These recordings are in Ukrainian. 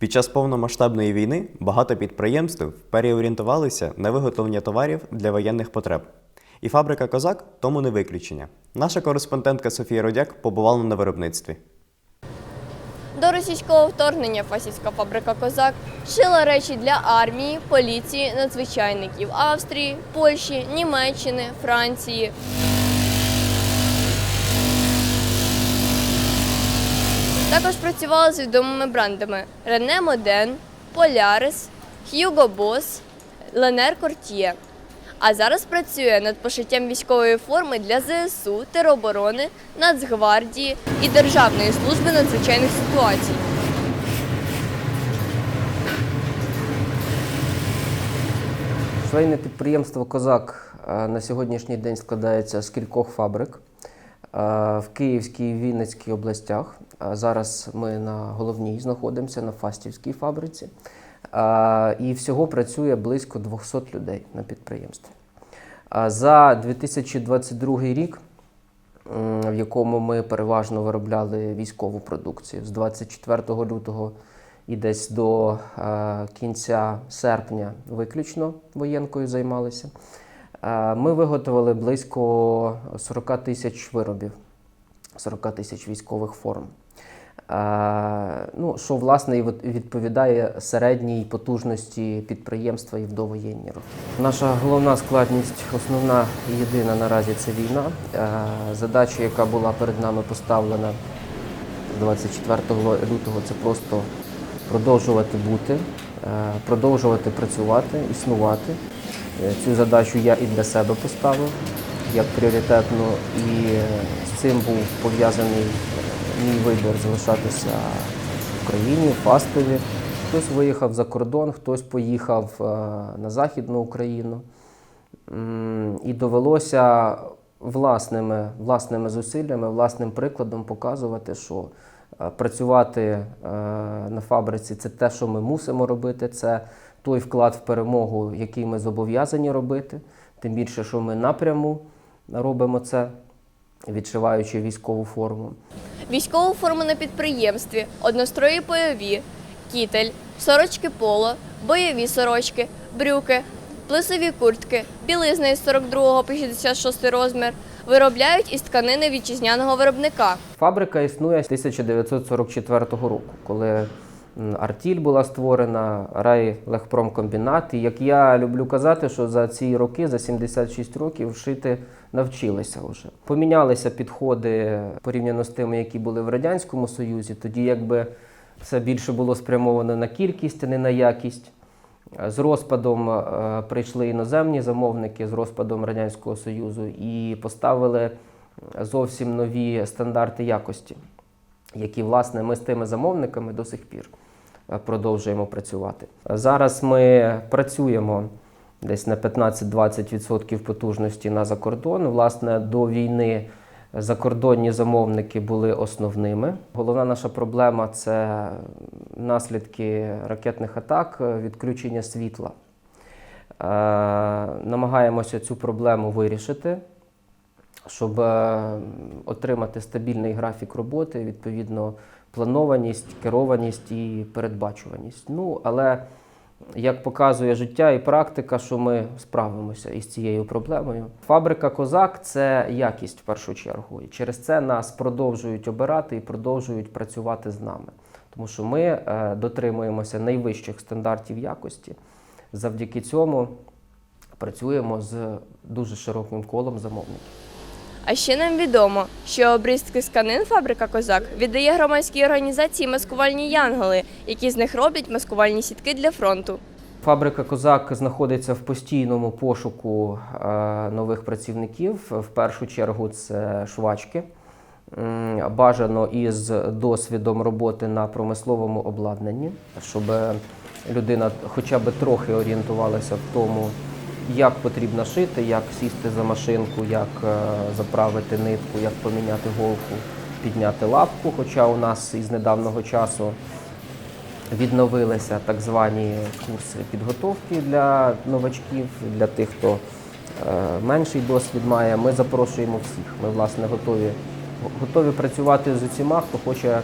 Під час повномасштабної війни багато підприємств переорієнтувалися на виготовлення товарів для воєнних потреб. І фабрика Козак тому не виключення. Наша кореспондентка Софія Родяк побувала на виробництві. До російського вторгнення фасівська фабрика Козак шила речі для армії, поліції, надзвичайників Австрії, Польщі, Німеччини, Франції. Також працювала з відомими брендами Рене Моден, Полярис, Hugo Boss, Ленер Кортіє. А зараз працює над пошиттям військової форми для ЗСУ, тероборони, Нацгвардії і Державної служби надзвичайних ситуацій. Швейне підприємство Козак е, на сьогоднішній день складається з кількох фабрик в Київській і Вінницькій областях. Зараз ми на головній знаходимося на Фастівській фабриці. Е, І всього працює близько 200 людей на підприємстві. За 2022 рік, в якому ми переважно виробляли військову продукцію, з 24 лютого і десь до е, кінця серпня виключно воєнкою займалися. Е, Ми виготовили близько 40 тисяч виробів, 40 тисяч військових форм. Е, Ну, що власне відповідає середній потужності підприємства і в роки. Наша головна складність, основна і єдина наразі це війна. Е, Задача, яка була перед нами поставлена 24 лютого, це просто продовжувати бути, продовжувати працювати, існувати. Е, Цю задачу я і для себе поставив як пріоритетну, і е, з цим був пов'язаний е, мій вибір залишатися в Україні, в Фастові. Хтось виїхав за кордон, хтось поїхав на Західну Україну. І довелося власними, власними зусиллями, власним прикладом показувати, що працювати на фабриці це те, що ми мусимо робити, це той вклад в перемогу, який ми зобов'язані робити. Тим більше, що ми напряму робимо це, відшиваючи військову форму. Військову форму на підприємстві, однострої бойові, кітель, сорочки поло, бойові сорочки, брюки, плисові куртки, білизна із 42 по 66 розмір виробляють із тканини вітчизняного виробника. Фабрика існує з 1944 року, коли Артіль була створена, Рай Легпромкомбінат. І як я люблю казати, що за ці роки, за 76 років, шити навчилися вже. Помінялися підходи порівняно з тими, які були в Радянському Союзі. Тоді якби все більше було спрямовано на кількість, а не на якість. З розпадом е, прийшли іноземні замовники з розпадом Радянського Союзу і поставили зовсім нові стандарти якості, які, власне, ми з тими замовниками до сих пір е, продовжуємо працювати. Зараз ми працюємо десь на 15-20% потужності на закордон. Власне, до війни закордонні замовники були основними. Головна наша проблема це наслідки ракетних атак, відключення світла. Е, Намагаємося цю проблему вирішити, щоб е, отримати стабільний графік роботи, відповідно, планованість, керованість і передбачуваність. Ну, але як показує життя і практика, що ми справимося із цією проблемою. Фабрика Козак це якість в першу чергу. І через це нас продовжують обирати і продовжують працювати з нами. Тому що ми е, дотримуємося найвищих стандартів якості. Завдяки цьому працюємо з дуже широким колом замовників. А ще нам відомо, що обрізки з тканин фабрика Козак віддає громадській організації маскувальні янголи, які з них роблять маскувальні сітки для фронту. Фабрика Козак знаходиться в постійному пошуку е, нових працівників. В першу чергу це швачки. Бажано із досвідом роботи на промисловому обладнанні, щоб людина хоча б трохи орієнтувалася в тому, як потрібно шити, як сісти за машинку, як е, заправити нитку, як поміняти голку, підняти лапку. Хоча у нас із недавнього часу відновилися так звані курси підготовки для новачків, для тих, хто е, менший досвід має. Ми запрошуємо всіх. Ми, власне, готові, готові працювати з усіма, хто хоче, е,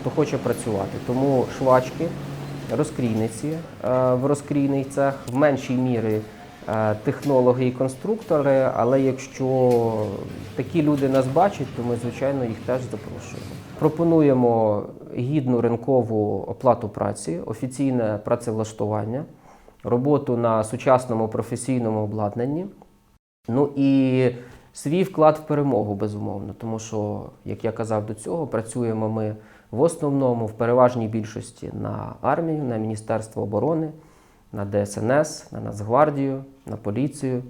хто хоче працювати. Тому швачки, розкрійниці в розкрійний цех, в меншій мірі технологи і конструктори. Але якщо такі люди нас бачать, то ми, звичайно, їх теж запрошуємо. Пропонуємо гідну ринкову оплату праці, офіційне працевлаштування, роботу на сучасному професійному обладнанні. Ну і свій вклад в перемогу, безумовно, тому що, як я казав до цього, працюємо ми в основному, в переважній більшості на армію, на Міністерство оборони, на ДСНС, на Нацгвардію, на поліцію.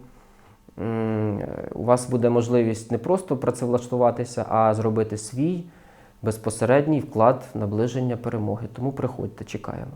Е, У вас буде можливість не просто працевлаштуватися, а зробити свій безпосередній вклад в наближення перемоги. Тому приходьте, чекаємо.